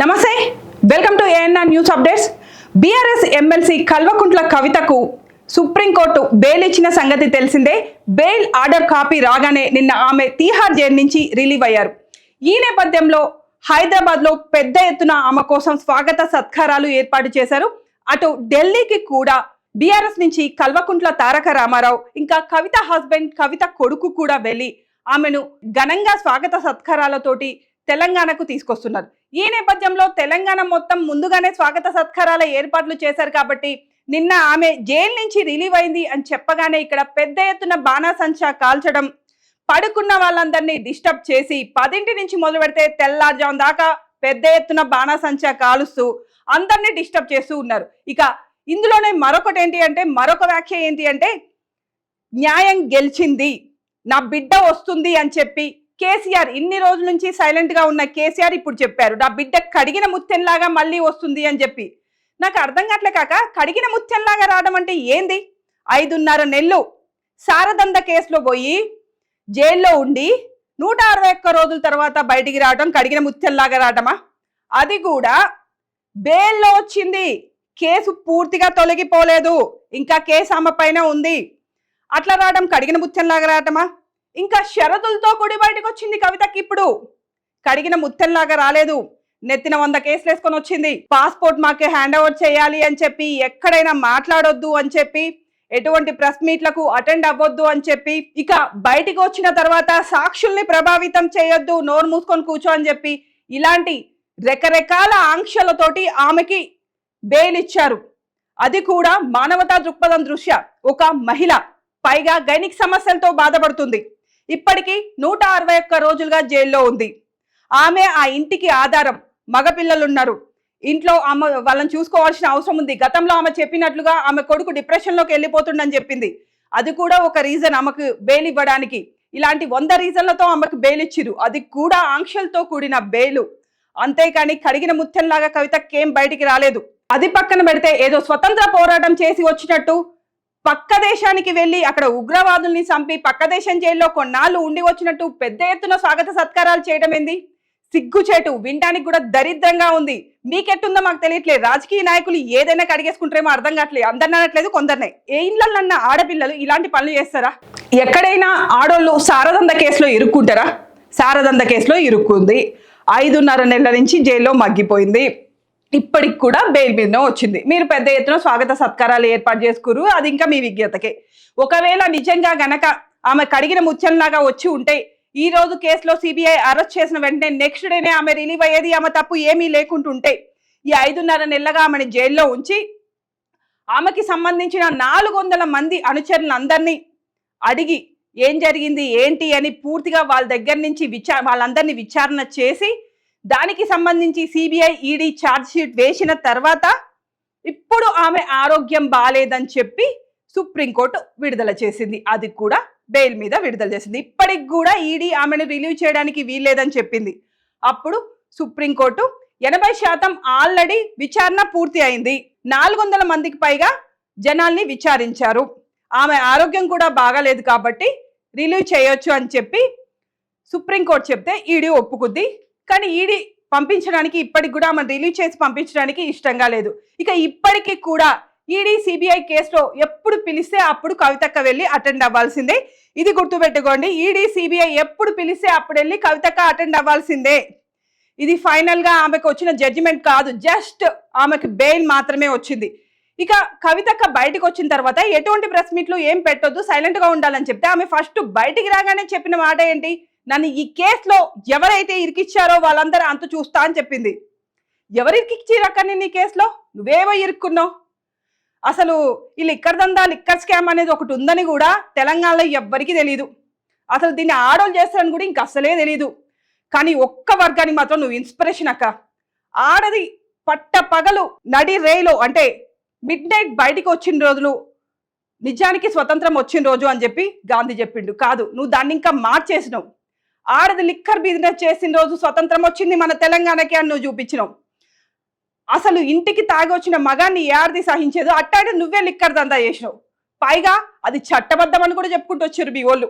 నమస్తే welcome to ANR news updates BRS MLC Kalvakuntla కవితకు supreme court bail ఇచ్చిన సంగతి తెలిసిందే. బెయిల్ ఆర్డర్ కాపీ రాగానే నిన్న ఆమె తీహార్ జైలు నుంచి రిలీవ్ అయ్యారు. ఈ నేపథ్యంలో హైదరాబాద్లో పెద్ద ఎత్తున ఆమె కోసం స్వాగత సత్కారాలు ఏర్పాటు చేశారు. అటు ఢిల్లీకి కూడా బీఆర్ఎస్ నుంచి కల్వకుంట్ల తారక రామారావు ఇంకా కవిత హస్బెండ్ కవిత కొడుకు కూడా వెళ్ళి ఆమెను ఘనంగా స్వాగత సత్కారాలతోటి తెలంగాణకు తీసుకొస్తున్నారు. ఈ నేపథ్యంలో తెలంగాణ మొత్తం ముందుగానే స్వాగత సత్కారాల ఏర్పాట్లు చేశారు కాబట్టి నిన్న ఆమె జైలు నుంచి రిలీవ్ అయింది అని చెప్పగానే ఇక్కడ పెద్ద ఎత్తున బాణాసంచా కాల్చడం పడుకున్న వాళ్ళందరినీ డిస్టర్బ్ చేసి పదింటి నుంచి మొదలు పెడితే తెల్లారుజాము దాకా పెద్ద ఎత్తున బాణాసంచా కాలుస్తూ అందరినీ డిస్టర్బ్ చేస్తూ ఉన్నారు. ఇక ఇందులోనే మరొకటి ఏంటి అంటే మరొక వ్యాఖ్య ఏంటి అంటే న్యాయం గెలిచింది నా బిడ్డ వస్తుంది అని చెప్పి కేసీఆర్ ఇన్ని రోజుల నుంచి సైలెంట్గా ఉన్న కేసీఆర్ ఇప్పుడు చెప్పారు నా బిడ్డ కడిగిన ముత్యంలాగా మళ్ళీ వస్తుంది అని చెప్పి. నాకు అర్థం కావట్లే కాక కడిగిన ముత్యంలాగా రావడం అంటే ఏంది? ఐదున్నర నెలలు శారదంద కేసులో పోయి జైల్లో ఉండి నూట అరవై ఒక్క రోజుల తర్వాత బయటికి రావడం కడిగిన ముత్యంలాగా రావడమా? అది కూడా బెయిల్లో వచ్చింది. కేసు పూర్తిగా తొలగిపోలేదు. ఇంకా కేసు ఆమె పైన ఉంది. అట్లా రావడం కడిగిన ముత్యంలాగా రావటమా ఇంకా షరతులతో కూడి బయటకు వచ్చింది కవితకి ఇప్పుడు. కడిగిన ముత్తెల్లాగా రాలేదు. నెత్తిన వంద కేసులు వేసుకొని వచ్చింది. పాస్పోర్ట్ మాకే హ్యాండ్ ఓవర్ చేయాలి అని చెప్పి ఎక్కడైనా మాట్లాడొద్దు అని చెప్పి ఎటువంటి ప్రెస్ మీట్లకు అటెండ్ అవ్వద్దు అని చెప్పి ఇక బయటికి వచ్చిన తర్వాత సాక్షుల్ని ప్రభావితం చేయొద్దు నోరు మూసుకొని కూర్చో అని చెప్పి ఇలాంటి రకరకాల ఆంక్షలతోటి ఆమెకి బెయిల్ ఇచ్చారు అది కూడా మానవతా దృక్పథం దృష్ట్యా ఒక మహిళ పైగా గైనిక్ సమస్యలతో బాధపడుతుంది. ఇప్పటికీ నూట అరవై ఒక్క రోజులుగా జైల్లో ఉంది. ఆమె ఆ ఇంటికి ఆధారం. మగపిల్లలున్నారు. ఇంట్లో ఆమె వాళ్ళని చూసుకోవాల్సిన అవసరం ఉంది. గతంలో ఆమె చెప్పినట్లుగా ఆమె కొడుకు డిప్రెషన్లోకి వెళ్ళిపోతుండని చెప్పింది. అది కూడా ఒక రీజన్ ఆమెకు బెయిల్ ఇవ్వడానికి. ఇలాంటి వంద రీజన్లతో ఆమెకు బెయిల్ ఇచ్చిరు అది కూడా ఆంక్షలతో కూడిన బెయిలు. అంతేకాని కడిగిన ముత్యంలాగా కవితకేం బయటికి రాలేదు. అది పక్కన పెడితే ఏదో స్వతంత్ర పోరాటం చేసి వచ్చినట్టు పక్క దేశానికి వెళ్ళి అక్కడ ఉగ్రవాదుల్ని చంపి పక్క దేశం జైల్లో కొన్నాళ్ళు ఉండి వచ్చినట్టు పెద్ద ఎత్తున స్వాగత సత్కారాలు చేయడం ఏంది? సిగ్గుచేటు వినడానికి కూడా దరిద్రంగా ఉంది. మీకెట్టుందో మాకు తెలియట్లేదు. రాజకీయ నాయకులు ఏదైనా కడిగేసుకుంటారేమో అర్థం కావట్లేదు. అందరిని అనట్లేదు కొందరినే. ఏ ఇళ్ళన్న ఆడపిల్లలు ఇలాంటి పనులు చేస్తారా? ఎక్కడైనా ఆడోళ్ళు శారదంద కేసులో ఇరుక్కుంటారా? శారదంద కేసులో ఇరుక్కుంది. ఐదున్నర నెలల నుంచి జైల్లో మగ్గిపోయింది. ఇప్పటికి కూడా బెయిల్ మీదనే వచ్చింది. మీరు పెద్ద ఎత్తున స్వాగత సత్కారాలు ఏర్పాటు చేసుకురు. అది ఇంకా మీ విజ్ఞతకే. ఒకవేళ నిజంగా గనక ఆమె కడిగిన ముచ్చంలాగా వచ్చి ఉంటే ఈ రోజు కేసులో సిబిఐ అరెస్ట్ చేసిన వెంటనే నెక్స్ట్ డేనే ఆమె రిలీవ్ అయ్యేది ఆమె తప్పు ఏమీ లేకుంటుంటే ఈ ఐదున్నర నెలలుగా ఆమెను జైల్లో ఉంచి ఆమెకి సంబంధించిన నాలుగు వందల మంది అనుచరులందరినీ అడిగి ఏం జరిగింది ఏంటి అని పూర్తిగా వాళ్ళ దగ్గర నుంచి విచా వాళ్ళందరినీ విచారణ చేసి దానికి సంబంధించి సిబిఐ ఈడీ ఛార్జ్ షీట్ వేసిన తర్వాత ఇప్పుడు ఆమె ఆరోగ్యం బాగాలేదని చెప్పి సుప్రీంకోర్టు విడుదల చేసింది. అది కూడా బెయిల్ మీద విడుదల చేసింది. ఇప్పటికి కూడా ఈడీ ఆమెను రిలీవ్ చేయడానికి వీల్లేదని చెప్పింది. అప్పుడు సుప్రీంకోర్టు ఎనభై శాతం ఆల్రెడీ విచారణ పూర్తి అయింది. నాలుగు వందల మందికి పైగా జనాల్ని విచారించారు. ఆమె ఆరోగ్యం కూడా బాగాలేదు కాబట్టి రిలీవ్ చేయొచ్చు అని చెప్పి సుప్రీంకోర్టు చెప్తే ఈడీ ఒప్పుకుద్ది. కానీ ఈడీ పంపించడానికి ఇప్పటికి కూడా మనం రిలీవ్ చేసి పంపించడానికి ఇష్టంగా లేదు. ఇక ఇప్పటికీ కూడా ఈడీ సిబిఐ కేసులో ఎప్పుడు పిలిస్తే అప్పుడు కవితక్క వెళ్ళి అటెండ్ అవ్వాల్సిందే. ఇది గుర్తుపెట్టుకోండి ఈడీ సిబిఐ ఎప్పుడు పిలిస్తే అప్పుడు వెళ్ళి కవితక్క అటెండ్ అవ్వాల్సిందే. ఇది ఫైనల్గా ఆమెకు వచ్చిన జడ్జిమెంట్ కాదు జస్ట్ ఆమెకు బెయిల్ మాత్రమే వచ్చింది. ఇక కవితక్క బయటకు వచ్చిన తర్వాత ఎటువంటి ప్రెస్ మీట్లు ఏం పెట్టొద్దు సైలెంట్గా ఉండాలని చెప్తే ఆమె ఫస్ట్ బయటికి రాగానే చెప్పిన మాట ఏంటి? నన్ను ఈ కేసులో ఎవరైతే ఇరికిచ్చారో వాళ్ళందరూ అంత చూస్తా అని చెప్పింది. ఎవరు ఇరికిచ్చిరక్కని నీ కేసులో? నువ్వేవో ఇరుక్కున్నావు? అసలు ఈ లిక్కర్ దందా లిక్కర్ స్కామ్ అనేది ఒకటి ఉందని కూడా తెలంగాణలో ఎవ్వరికీ తెలియదు అసలు దీన్ని ఆడోళ్ళు చేస్తారని కూడా ఇంక అసలే తెలియదు కానీ ఒక్క వర్గానికి మాత్రం నువ్వు ఇన్స్పిరేషన్ అక్క. ఆడది పట్ట పగలు నడి రేలో అంటే మిడ్ నైట్ బయటికి వచ్చిన రోజులు నిజానికి స్వతంత్రం వచ్చిన రోజు అని చెప్పి గాంధీ చెప్పిండు. కాదు నువ్వు దాన్ని ఇంకా మార్చేసినావు. ఆడది లిక్కర్ బిజినెస్ చేసిన రోజు స్వతంత్రం వచ్చింది మన తెలంగాణకి అని నువ్వు చూపించినావు. అసలు ఇంటికి తాగొచ్చిన మగాన్ని ఏ సహించేదో అట్టాడే నువ్వే లిక్కర్ దందా చేసినావు. పైగా అది చట్టబద్ధం అని కూడా చెప్పుకుంటూ వచ్చారు మీ వాళ్ళు.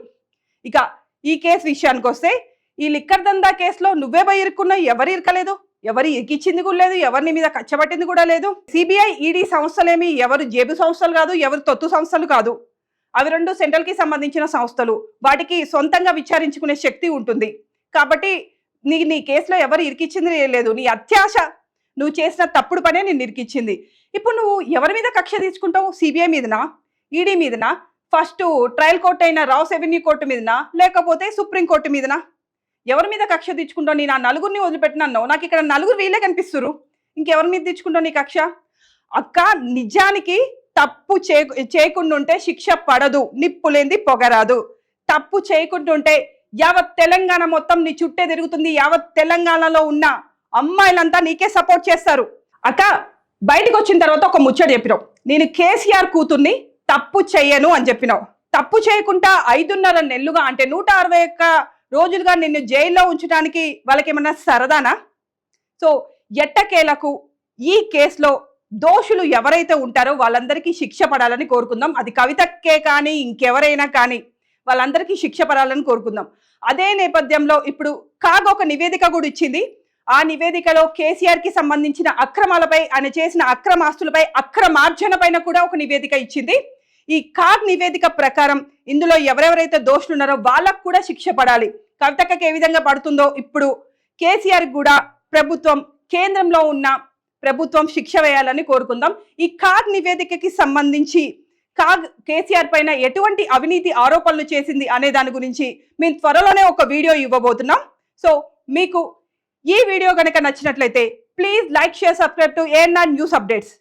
ఇక ఈ కేసు విషయానికి వస్తే ఈ లిక్కర్ దందా కేసులో నువ్వే పోయి ఇరుక్కున్నావు ఎవరు ఇరకలేదు? ఎవరు ఇరికిచ్చింది కూడా లేదు ఎవరిని మీద కచ్చబట్టింది కూడా లేదు. సిబిఐ ఈడీ సంస్థలేమి ఎవరు జేబు సంస్థలు కాదు ఎవరు తొత్తు సంస్థలు కాదు. అవి రెండు సెంట్రల్కి సంబంధించిన సంస్థలు. వాటికి సొంతంగా విచారించుకునే శక్తి ఉంటుంది. కాబట్టి నీ నీ కేసులో ఎవరు ఇరికిచ్చింది లేదు. నీ అత్యాశ నువ్వు చేసిన తప్పుడు పనే నేను ఇరికిచ్చింది. ఇప్పుడు నువ్వు ఎవరి మీద కక్ష తీసుకుంటావు? సిబిఐ మీదనా? ఈడీ మీదనా? ఫస్ట్ ట్రయల్ కోర్ట్ అయిన రావుస్ ఎవెన్యూ కోర్టు మీదనా? లేకపోతే సుప్రీం కోర్టు మీదనా? ఎవరి మీద కక్ష తెచ్చుకుంటావు? నేను ఆ నలుగురిని వదిలిపెట్టినన్నావు నాకు ఇక్కడ నలుగురు వీళ్ళే కనిపిస్తురు ఇంకెవరి మీద తెచ్చుకుంటావు నీ కక్ష? అక్క నిజానికి తప్పు చేయకుండుంటే చేయకుండా ఉంటే శిక్ష పడదు నిప్పులేంది పొగరాదు. తప్పు చేయకుండా ఉంటే యావత్ తెలంగాణ మొత్తం నీ చుట్టే తిరుగుతుంది యావత్ తెలంగాణలో ఉన్న అమ్మాయిలంతా నీకే సపోర్ట్ చేస్తారు. అక్క బయటకు వచ్చిన తర్వాత ఒక ముచ్చట చెప్పినావు. నేను కేసీఆర్ కూతుర్ని తప్పు చేయను అని చెప్పినావు. తప్పు చేయకుండా ఐదున్నర నెల్లుగా అంటే నూట అరవై ఒక్క రోజులుగా నిన్ను జైల్లో ఉంచడానికి వాళ్ళకి ఏమన్నా సరదానా? సో ఎట్టకేలకు ఈ కేసులో దోషులు ఎవరైతే ఉంటారో వాళ్ళందరికీ శిక్ష పడాలని కోరుకుందాం. అది కవితకే కానీ ఇంకెవరైనా కానీ వాళ్ళందరికీ శిక్ష పడాలని కోరుకుందాం. అదే నేపథ్యంలో ఇప్పుడు కాగ్ ఒక నివేదిక కూడా ఇచ్చింది. ఆ నివేదికలో కేసీఆర్కి సంబంధించిన అక్రమాలపై ఆయన చేసిన అక్రమాస్తులపై అక్రమార్జన పైన కూడా ఒక నివేదిక ఇచ్చింది. ఈ కాగ్ నివేదిక ప్రకారం ఇందులో ఎవరెవరైతే దోషులు ఉన్నారో వాళ్ళకు కూడా శిక్ష పడాలి. కవితకకి ఏ విధంగా పడుతుందో ఇప్పుడు కేసీఆర్ కూడా ప్రభుత్వం కేంద్రంలో ఉన్న ప్రభుత్వం శిక్ష వేయాలని కోరుకుందాం. ఈ కాగ్ నివేదికకి సంబంధించి కాగ్ కేసీఆర్ పైన ఎటువంటి అవినీతి ఆరోపణలు చేసింది అనే దాని గురించి మేము త్వరలోనే ఒక వీడియో ఇవ్వబోతున్నాం. సో మీకు ఈ వీడియో కనుక నచ్చినట్లయితే please like share subscribe to ANR news updates.